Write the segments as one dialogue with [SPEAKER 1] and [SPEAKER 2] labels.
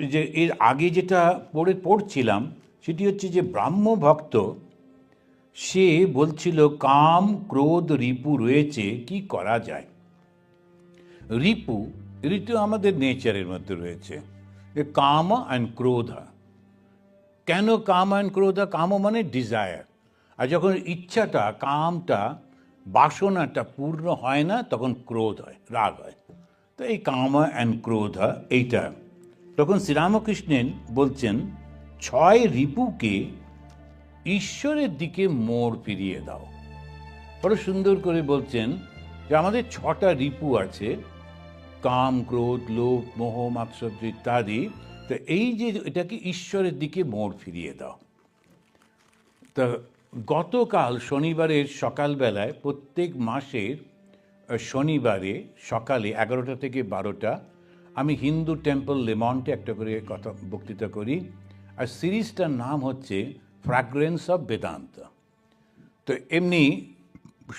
[SPEAKER 1] যে এর আগে যেটা পড়ে পড়ছিলাম, সেটি হচ্ছে যে ব্রাহ্ম ভক্ত, সে বলছিল, কাম ক্রোধ রিপু রয়েছে, কি করা যায়? রিপু ঋতু আমাদের নেচারের মধ্যে রয়েছে কাম অ্যান্ড ক্রোধ। কেন কাম অ্যান্ড ক্রোধ? কাম মানে ডিজায়ার। আর যখন ইচ্ছাটা, কামটা, বাসনাটা পূর্ণ হয় না, তখন ক্রোধ হয়, রাগ হয়। তো এই কাম অ্যান্ড ক্রোধ, এইটা তখন শ্রীরামকৃষ্ণেন বলছেন, ছয় রিপুকে ঈশ্বরের দিকে মোড় ফিরিয়ে দাও। বড় সুন্দর করে বলছেন যে আমাদের ছটা রিপু আছে, কাম, ক্রোধ, লোভ, মোহ, মাৎসর্য ইত্যাদি। তো এই যে এটাকে ঈশ্বরের দিকে মোড় ফিরিয়ে দাও। তা গতকাল শনিবারের সকালবেলায় প্রত্যেক মাসের শনিবারে সকালে এগারোটা থেকে বারোটা আমি হিন্দু টেম্পল লেমন্টে একটা করে কথা বক্তৃতা করি, আর সিরিজটার নাম হচ্ছে ফ্র্যাগ্রেন্স অফ বেদান্ত তো এমনি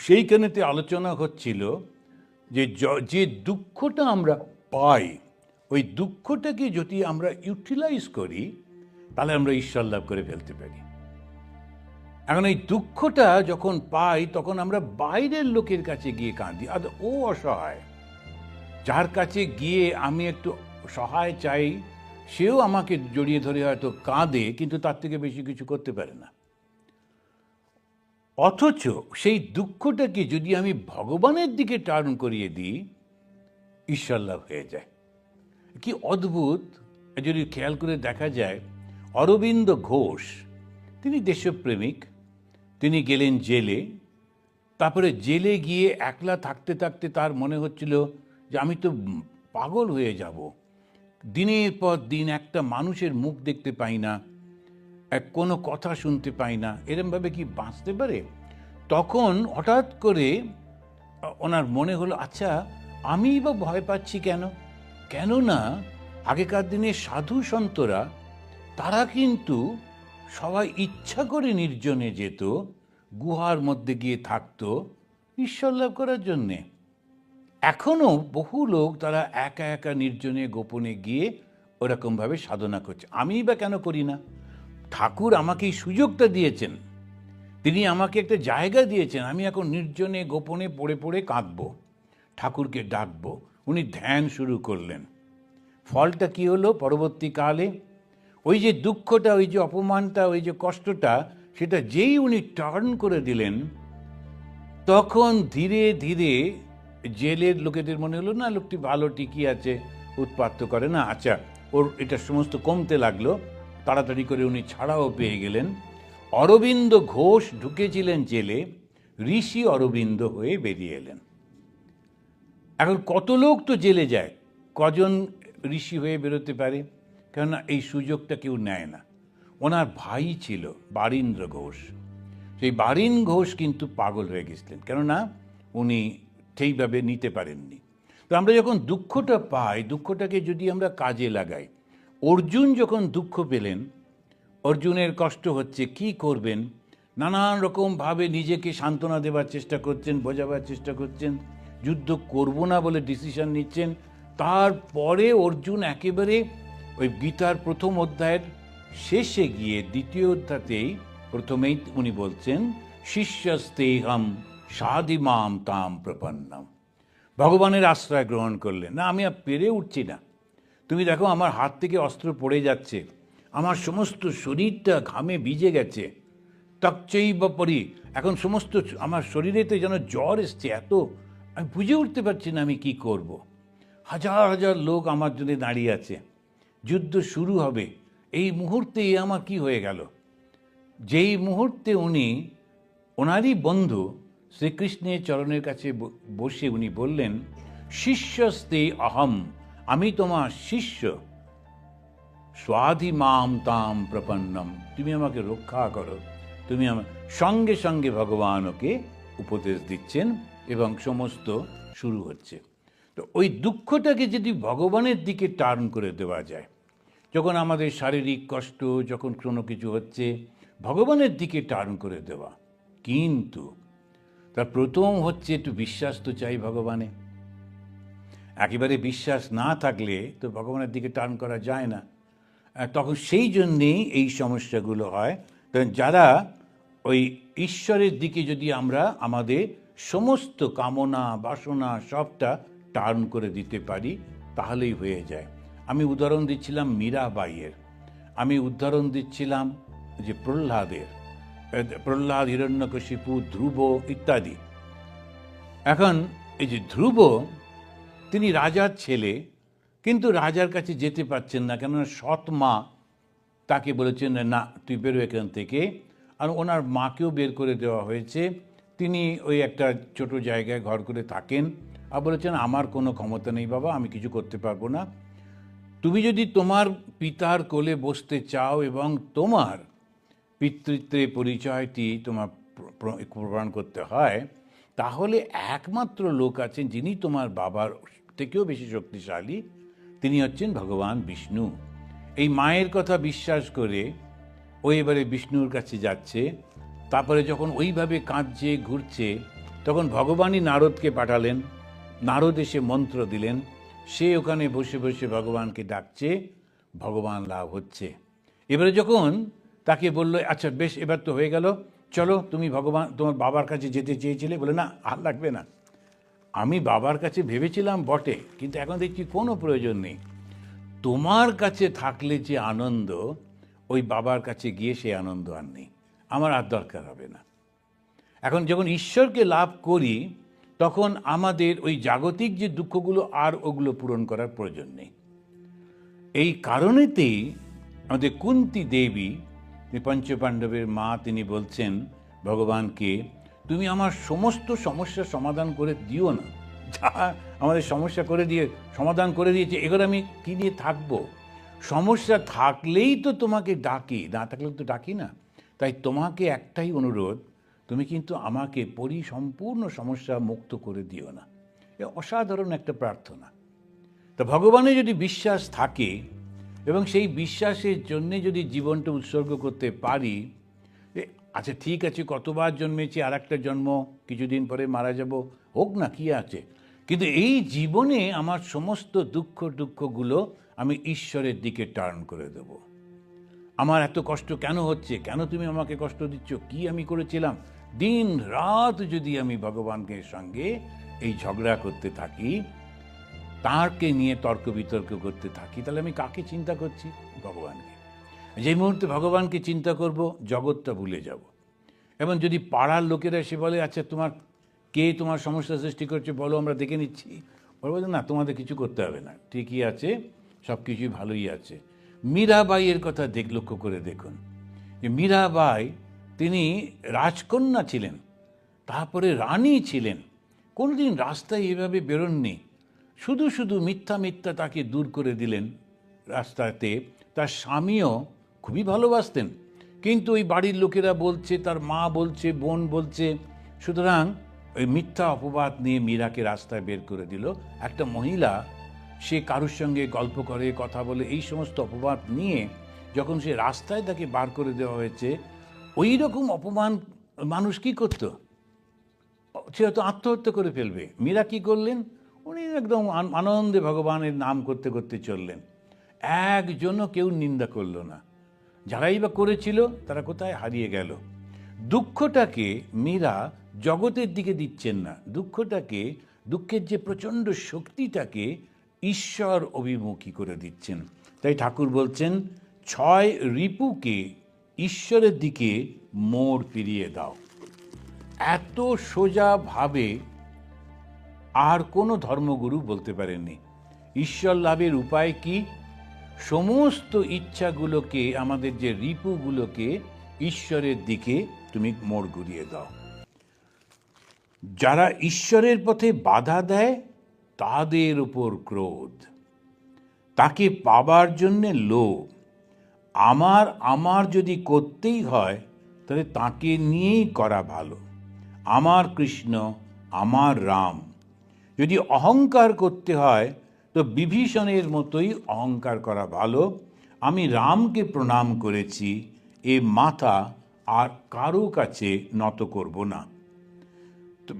[SPEAKER 1] সেইখানেতে আলোচনা হচ্ছিল যে যে দুঃখটা আমরা পাই, ওই দুঃখটাকে যদি আমরা ইউটিলাইজ করি, তাহলে আমরা ঈশ্বর লাভ করে ফেলতে পারি। এখন এই দুঃখটা যখন পাই, তখন আমরা বাইরের লোকের কাছে গিয়ে কাঁদি, আর ও অসহায়। যার কাছে গিয়ে আমি একটু সহায় চাই, সেও আমাকে জড়িয়ে ধরে হয়তো কাঁদে, কিন্তু তার থেকে বেশি কিছু করতে পারে না। অথচ সেই দুঃখটাকে যদি আমি ভগবানের দিকে টার্ন করিয়ে দিই ঈশ্বর লাভ হয়ে যায়। কি অদ্ভুত! যদি খেয়াল করে দেখা যায়, অরবিন্দ ঘোষ, তিনি দেশপ্রেমিক, তিনি গেলেন জেলে, তারপরে জেলে গিয়ে একলা থাকতে থাকতে তার মনে হচ্ছিল যে আমি তো পাগল হয়ে যাব। দিনের পর দিন একটা মানুষের মুখ দেখতে পাই না, এক কোনো কথা শুনতে পাই না, এরমভাবে কি বাঁচতে পারে? তখন হঠাৎ করে ওনার মনে হলো আচ্ছা আমিই বা ভয় পাচ্ছি কেন? কেননা, আগেকার দিনে সাধু সন্তরা, তারা কিন্তু সবাই ইচ্ছা করে নির্জনে যেত, গুহার মধ্যে গিয়ে থাকতো, ঈশ্বর লাভ করার জন্যে। এখনও বহু লোক তারা একা একা নির্জনে গোপনে গিয়ে ওরকমভাবে সাধনা করছে। আমিই বা কেন করি না? ঠাকুর আমাকে এই সুযোগটা দিয়েছেন। তিনি আমাকে একটা জায়গা দিয়েছেন। আমি এখন নির্জনে গোপনে পড়ে পড়ে কাঁদব। ঠাকুরকে ডাকবো। উনি ধ্যান শুরু করলেন। ফলটা কি হলো পরবর্তীকালে ওই যে দুঃখটা, ওই যে অপমানটা, ওই যে কষ্টটা, সেটা যেই উনি টার্ন করে দিলেন, তখন ধীরে ধীরে জেলের লোকেদের মনে হলো, না, লোকটি ভালো টিকি আছে, উৎপাত করে না। আচ্ছা ওর এটা সমস্ত কমতে লাগল। তাড়াতাড়ি করে উনি ছাড়াও পেয়ে গেলেন। অরবিন্দ ঘোষ ঢুকেছিলেন জেলে। ঋষি অরবিন্দ হয়ে বেরিয়ে এলেন। এখন কত লোক তো জেলে যায়? কজন ঋষি হয়ে বেরোতে পারে? কেননা এই সুযোগটা কেউ নেয় না। ওনার ভাই ছিল বারীন্দ্র ঘোষ। সেই বারিন ঘোষ কিন্তু পাগল হয়ে গেছিলেন। কেননা উনি ঠিকভাবে নিতে পারেননি। তো আমরা যখন দুঃখটা পাই, দুঃখটাকে যদি আমরা কাজে লাগাই, অর্জুন যখন দুঃখ পেলেন, অর্জুনের কষ্ট হচ্ছে, কি করবেন? নানান রকমভাবে নিজেকে সান্ত্বনা দেওয়ার চেষ্টা করছেন, বোঝাবার চেষ্টা করছেন, যুদ্ধ করব না বলে ডিসিশন নিচ্ছেন। তারপরে অর্জুন একেবারে ওই গীতার প্রথম অধ্যায়ের শেষে গিয়ে দ্বিতীয় অধ্যাতেই প্রথমেই উনি বলছেন, শিষ্যস্তেহম সাদিমাম তাম প্রপন্নম। ভগবানের আশ্রয় গ্রহণ করলেন না, আমি আর পেরে উঠছি না। তুমি দেখো, আমার হাত থেকে অস্ত্র পড়ে যাচ্ছে। আমার সমস্ত শরীরটা ঘামে ভিজে গেছে। তকচই বা পরি। এখন সমস্ত আমার শরীরেতে যেন জ্বর এসছে এত। আমি বুঝে উঠতে পারছি না আমি কি করব। হাজার হাজার লোক আমার জন্য দাঁড়িয়ে আছে। যুদ্ধ শুরু হবে। এই মুহূর্তে আমার কি হয়ে গেল? যেই মুহূর্তে উনি, ওনারই বন্ধু শ্রীকৃষ্ণের চরণের কাছে বসে উনি বললেন, শিষ্যস্তে অহম, আমি তোমার শিষ্য। স্বাধি মাম তাম প্রপন্নম, তুমি আমাকে রক্ষা করো। তুমি আমার সঙ্গে সঙ্গে ভগবান ওকে উপদেশ দিচ্ছেন এবং সমস্ত শুরু হচ্ছে। তো ওই দুঃখটাকে যদি ভগবানের দিকে টার্ন করে দেওয়া যায়, যখন আমাদের শারীরিক কষ্ট, যখন কোনো কিছু হচ্ছে, ভগবানের দিকে টার্ন করে দেওয়া। কিন্তু তার প্রথম হচ্ছে একটু বিশ্বাস তো চাই ভগবানে। একেবারে বিশ্বাস না থাকলে তো ভগবানের দিকে টার্ন করা যায় না। তখন সেই জন্যেই এই সমস্যাগুলো হয়। কারণ যারা ওই ঈশ্বরের দিকে যদি আমরা আমাদের সমস্ত কামনা, বাসনা, সবটা টার্ন করে দিতে পারি, তাহলেই হয়ে যায়। আমি উদাহরণ দিচ্ছিলাম মীরাবাইয়ের। আমি উদাহরণ দিচ্ছিলাম যে প্রহ্লাদের। প্রহ্লাদ, হিরণ্যকশিপু, ধ্রুব ইত্যাদি। এখন এই যে ধ্রুব, তিনি রাজার ছেলে, কিন্তু রাজার কাছে যেতে পারছেন না, কেননা সৎ মা তাকে বলেছেন, না, তুই বেরো এখান থেকে। আর ওনার মাকেও বের করে দেওয়া হয়েছে। তিনি ওই একটা ছোট জায়গায় ঘর করে থাকেন আর বলেছেন, আমার কোনো ক্ষমতা নেই বাবা, আমি কিছু করতে পারব না। তুমি যদি তোমার পিতার কোলে বসতে চাও এবং তোমার পিতৃত্বের পরিচয়টি তোমার প্র- প্র- প্রমাণ করতে হয়, তাহলে একমাত্র লোক আছেন যিনি তোমার বাবার থেকেও বেশি শক্তিশালী, তিনি হচ্ছেন ভগবান বিষ্ণু। এই মায়ের কথা বিশ্বাস করে ও এবারে বিষ্ণুর কাছে যাচ্ছে, তারপরে যখন ওইভাবে কাঁদছে, ঘুরছে, তখন ভগবানই নারদকে পাঠালেন, নারদ এসে মন্ত্র দিলেন, সে ওখানে বসে বসে ভগবানকে ডাকছে, ভগবান লাভ হচ্ছে। এবারে যখন তাকে বলল আচ্ছা বেশ, এবার তো হয়ে গেল। চলো, তুমি ভগবান, তোমার বাবার কাছে যেতে চেয়েছিলে বলে, না, আর লাগবে না। আমি বাবার কাছে ভেবেছিলাম বটে, কিন্তু এখন দেখছি কোনো প্রয়োজন নেই। তোমার কাছে থাকলে যে আনন্দ, ওই বাবার কাছে গিয়ে সেই আনন্দ আর নেই। আমার আর দরকার হবে না। এখন যখন ঈশ্বরকে লাভ করি, তখন আমাদের ওই জাগতিক যে দুঃখগুলো আর ওগুলো পূরণ করার প্রয়োজন নেই। এই কারণেতেই আমাদের কুন্তি দেবী পঞ্চপাণ্ডবের মা তিনি বলছেন, ভগবানকে তুমি আমার সমস্ত সমস্যার সমাধান করে দিও না। যা আমাদের সমস্যা করে দিয়ে, সমাধান করে দিয়েছে এগুলো আমি কী নিয়ে থাকব? সমস্যা থাকলেই তো তোমাকে ডাকি। না থাকলে তো ডাকি না। তাই তোমাকে একটাই অনুরোধ, তুমি কিন্তু আমাকে পরিসম্পূর্ণ সমস্যা মুক্ত করে দিও না। এ অসাধারণ একটা প্রার্থনা। তা ভগবানে যদি বিশ্বাস থাকে এবং সেই বিশ্বাসের জন্যে যদি জীবনটা উৎসর্গ করতে পারি আচ্ছা ঠিক আছে, কতবার জন্মেছি আর একটা জন্ম, কিছুদিন পরে মারা যাব, হোক না, কি আছে। কিন্তু এই জীবনে আমার সমস্ত দুঃখ দুঃখগুলো আমি ঈশ্বরের দিকে টার্ন করে দেব। আমার এত কষ্ট কেন হচ্ছে? কেন তুমি আমাকে কষ্ট দিচ্ছ? কি আমি করেছিলাম? দিন রাত যদি আমি ভগবানকে সঙ্গে এই ঝগড়া করতে থাকি তাঁকে নিয়ে তর্ক বিতর্ক করতে থাকি, তাহলে আমি কাকে চিন্তা করছি? ভগবানকে। যে মুহূর্তে ভগবানকে চিন্তা করব, জগৎটা ভুলে যাব। এবং যদি পাড়ার লোকেরা এসে বলে আচ্ছা তোমার কে তোমার সমস্যা সৃষ্টি করছে, বলো, আমরা দেখে নিচ্ছি। বলছে না, তোমাদের কিছু করতে হবে না। ঠিকই আছে সব কিছুই ভালোই আছে। মীরাবাইয়ের কথা দেখ, লক্ষ্য করে দেখুন। যে মীরাবাই, তিনি রাজকন্যা ছিলেন, তারপরে রানী ছিলেন। কোনোদিন রাস্তায় এভাবে বেরোননি। শুধু শুধু মিথ্যা মিথ্যা তাকে দূর করে দিলেন রাস্তাতে, তার স্বামীও খুবই ভালোবাসতেন। কিন্তু ওই বাড়ির লোকেরা বলছে, তার মা বলছে, বোন বলছে, সুতরাং ওই মিথ্যা অপবাদ নিয়ে মীরাকে রাস্তায় বের করে দিল। একটা মহিলা, সে কারুর সঙ্গে গল্প করে, কথা বলে, এই সমস্ত অপবাদ নিয়ে যখন সে রাস্তায় তাকে বার করে দেওয়া হয়েছে, ওই রকম অপমান মানুষ কি করতো? সে হয়তো আত্মহত্যা করে ফেলবে। মীরা কি করলেন? উনি একদম আন- আনন্দে ভগবানের নাম করতে করতে চললেন। একজনও কেউ নিন্দা করল না। যারাই বা করেছিল, তারা কোথায় হারিয়ে গেল? দুঃখটাকে মীরা জগতের দিকে দিচ্ছেন না। দুঃখটাকে, দুঃখের যে প্রচণ্ড শক্তিটাকে ঈশ্বর অভিমুখী করে দিচ্ছেন। তাই ঠাকুর বলছেন, ছয় রিপুকে ঈশ্বরের দিকে মোড় ফিরিয়ে দাও। এত সোজাভাবে আর কোনো ধর্মগুরু বলতে পারেননি। ঈশ্বর লাভের উপায় কি? সমস্ত ইচ্ছাগুলোকে, আমাদের যে রিপুগুলোকে ঈশ্বরের দিকে তুমি মোড় ঘুরিয়ে দাও। যারা ঈশ্বরের পথে বাধা দেয়, তাদের উপর ক্রোধ। তাকে পাবার জন্যে লোভ। আমার আমার যদি করতেই হয়, তাহলে তাকে নিয়েই করা ভালো। আমার কৃষ্ণ, আমার রাম। যদি অহংকার করতে হয়, তো বিভীষণের মতোই অহংকার করা ভালো। আমি রামকে প্রণাম করেছি, এ মাথা আর কারও কাছে নত করব না।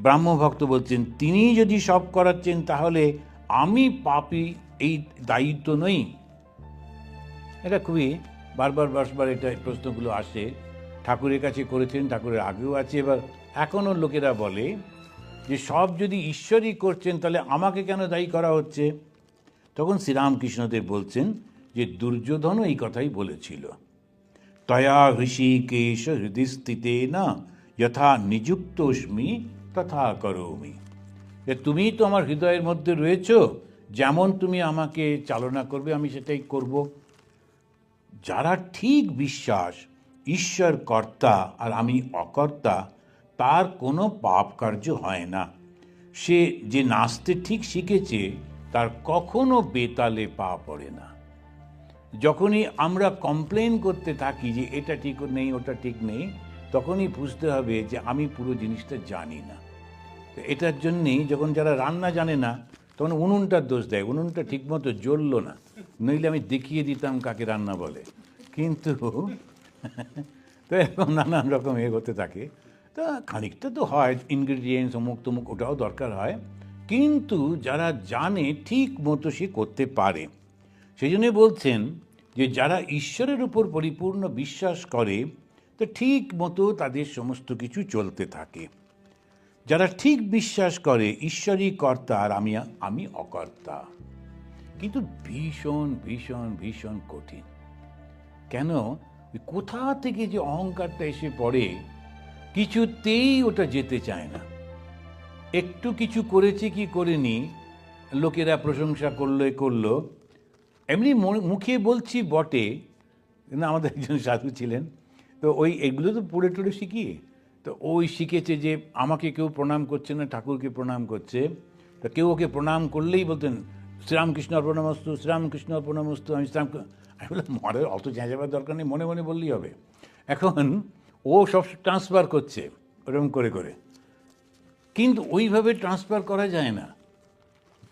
[SPEAKER 1] ব্রাহ্মভক্ত বলছেন, তিনি যদি সব করাচ্ছেন, তাহলে আমি পাপি এই দায়িত্ব নই? এটা খুবই, বারবার বারবার এটা প্রশ্নগুলো আসে। ঠাকুরের কাছে করেছেন, ঠাকুরের আগেও আছে, এবার এখনও লোকেরা বলে যে সব যদি ঈশ্বরই করছেন, তাহলে আমাকে কেন দায়ী করা হচ্ছে? তখন শ্রীরামকৃষ্ণদেব বলছেন যে দুর্যোধনও এই কথাই বলেছিল। তয়া ঋষিকেশ হৃদয়স্থিতে না, যথা নিযুক্তস্মি তথা করোমি। যে তুমি তো আমার হৃদয়ের মধ্যে রয়েছো, যেমন তুমি আমাকে চালনা করবে, আমি সেটাই করব। যারা ঠিক বিশ্বাস ঈশ্বর কর্তা আর আমি অকর্তা তার কোনো পাপ কার্য হয় না। সে যে নাচতে ঠিক শিখেছে, তার কখনো বেতালে পা পড়ে না। যখনই আমরা কমপ্লেন করতে থাকি যে এটা ঠিক নেই, ওটা ঠিক নেই, তখনই বুঝতে হবে যে আমি পুরো জিনিসটা জানি না। এটার জন্যেই যখন যারা রান্না জানে না, তখন উনুনটার দোষ দেয়, উনুনটা ঠিকমতো জ্বললো না। নইলে আমি দেখিয়ে দিতাম কাকে রান্না বলে। কিন্তু, তো এরকম নানান রকম এ হতে থাকে। তা খানিকটা তো হয় ইনগ্রিডিয়েন্টস অমুক তমুক ওটাও দরকার হয়। কিন্তু যারা জানে ঠিক মতো সে করতে পারে। সেই জন্যে বলছেন যে, যারা ঈশ্বরের উপর পরিপূর্ণ বিশ্বাস করে, তো ঠিক মতো তাদের সমস্ত কিছু চলতে থাকে। যারা ঠিক বিশ্বাস করে, ঈশ্বরই কর্তা আর আমি আমি অকর্তা। কিন্তু ভীষণ ভীষণ ভীষণ কঠিন। কেন? কোথা থেকে যে অহংকারটা এসে পড়ে কিছুতেই ওটা যেতে চায় না। একটু কিছু করেছে কি করেনি, লোকেরা প্রশংসা করল, এ করল। এমনি মুখে বলছি বটে না আমাদের একজন সাধু ছিলেন। তো ওই, এগুলো তো পড়ে টড়ে শিখি তো ওই শিখেছে যে আমাকে কেউ প্রণাম করছে না, ঠাকুরকে প্রণাম করছে। তো কেউ ওকে প্রণাম করলেই বলতেন, শ্রীরামকৃষ্ণ প্রণামস্তু শ্রীরামকৃষ্ণ প্রণামস্তু আমি শ্রীরাম আমি বললাম মরে অত চেঁচাবার দরকার নেই, মনে মনে বললেই হবে। এখন ও সব ট্রান্সফার করছে ওরকম করে করে। কিন্তু ওইভাবে ট্রান্সফার করা যায় না।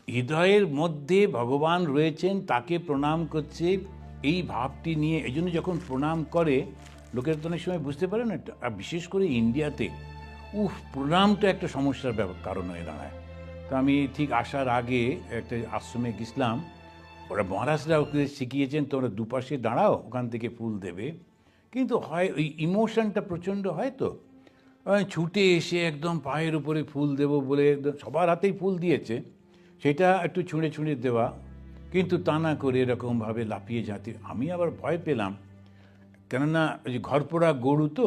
[SPEAKER 1] হৃদয়ের মধ্যে ভগবান রয়েছেন, তাকে প্রণাম করছে, এই ভাবটি নিয়ে, এই জন্য যখন প্রণাম করে, লোকের তো অনেক সময় বুঝতে পারে না আর বিশেষ করে ইন্ডিয়াতে, উফ, প্রণামটা একটা সমস্যার ব্যাপার, কারণ হয়ে দাঁড়ায়। তো আমি ঠিক আসার আগে একটা আশ্রমে গেছিলাম, ওরা মহারাজরা ওকে শিখিয়েছেন, তোমরা দুপাশে দাঁড়াও, ওখান থেকে ফুল দেবে। কিন্তু হয়, ওই ইমোশনটা প্রচণ্ড হয় তো। ছুটে এসে একদম পায়ের উপরে ফুল দেবো বলে একদম সবার হাতেই ফুল দিয়েছে। সেটা একটু ছুঁড়ে ছুঁড়ে দেওয়া। কিন্তু তা না করে এরকমভাবে লাফিয়ে যাতে আমি আবার ভয় পেলাম। কেননা ওই যে ঘরপোড়া গরু তো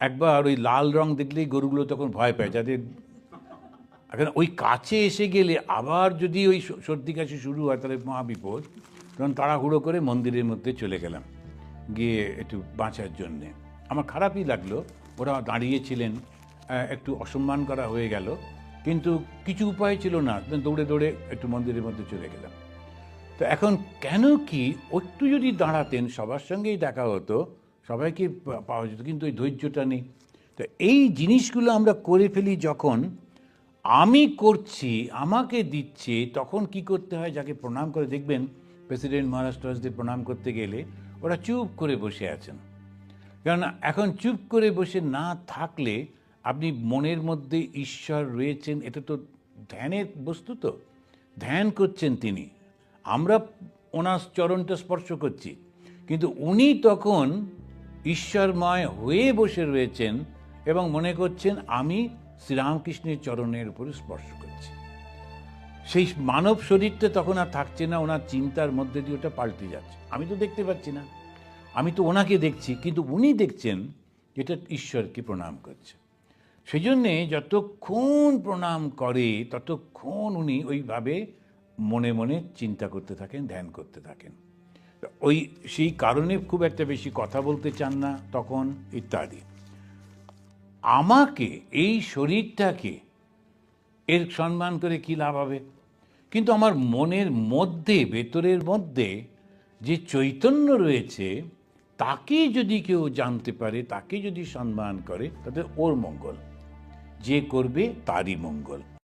[SPEAKER 1] একবার ওই লাল রং দেখলেই গরুগুলো তখন ভয় পায়। যাদের এখন ওই কাছে এসে গেলে আবার যদি ওই সর্দি কাশি শুরু হয় তাহলে মহাবিপদ। তখন তাড়াহুড়ো করে মন্দিরের মধ্যে চলে গেলাম। গিয়ে একটু বাঁচার জন্যে। আমার খারাপই লাগল, ওরা দাঁড়িয়েছিলেন একটু অসম্মান করা হয়ে গেল, কিন্তু কিছু উপায় ছিল না দৌড়ে দৌড়ে একটু মন্দিরের মধ্যে চলে গেলাম। তো এখন কেন কি একটু যদি দাঁড়াতেন, সবার সঙ্গেই দেখা হতো, সবাইকে পাওয়া যেত, কিন্তু ওই ধৈর্যটা নেই। তো এই জিনিসগুলো আমরা করে ফেলি যখন আমি করছি, আমাকে দিচ্ছে, তখন কি করতে হয়? যাকে প্রণাম করে দেখবেন, প্রেসিডেন্ট মহারাষ্ট্রদের প্রণাম করতে গেলে ওরা চুপ করে বসে আছেন। কারণ এখন চুপ করে বসে না থাকলে আপনি মনের মধ্যে ঈশ্বর রয়েছেন, এটা তো ধ্যানের বস্তু তো। ধ্যান করছেন তিনি। আমরা ওনার চরণটা স্পর্শ করছি। কিন্তু উনি তখন ঈশ্বরময় হয়ে বসে রয়েছেন এবং মনে করছেন, আমি শ্রীরামকৃষ্ণের চরণের উপরে স্পর্শ করছি। সেই মানব শরীরটা তখন আর থাকছে না, ওনার চিন্তার মধ্যে দিয়ে ওটা পাল্টে যাচ্ছে। আমি তো দেখতে পাচ্ছি না। আমি তো ওনাকে দেখছি, কিন্তু উনি দেখছেন যেটা ঈশ্বরকে প্রণাম করছে। সেই জন্যে যতক্ষণ প্রণাম করে, ততক্ষণ উনি ওইভাবে মনে মনে চিন্তা করতে থাকেন, ধ্যান করতে থাকেন। ওই সেই কারণে খুব একটা বেশি কথা বলতে চান না তখন ইত্যাদি। আমাকে, এই শরীরটাকে এর সম্মান করে কী লাভ হবে? কিন্তু আমার মনের মধ্যে, ভেতরের মধ্যে যে চৈতন্য রয়েছে, তাকে যদি কেউ জানতে পারে, তাকে যদি সম্মান করে, তাতে ওর মঙ্গল। যে করবে, তারই মঙ্গল।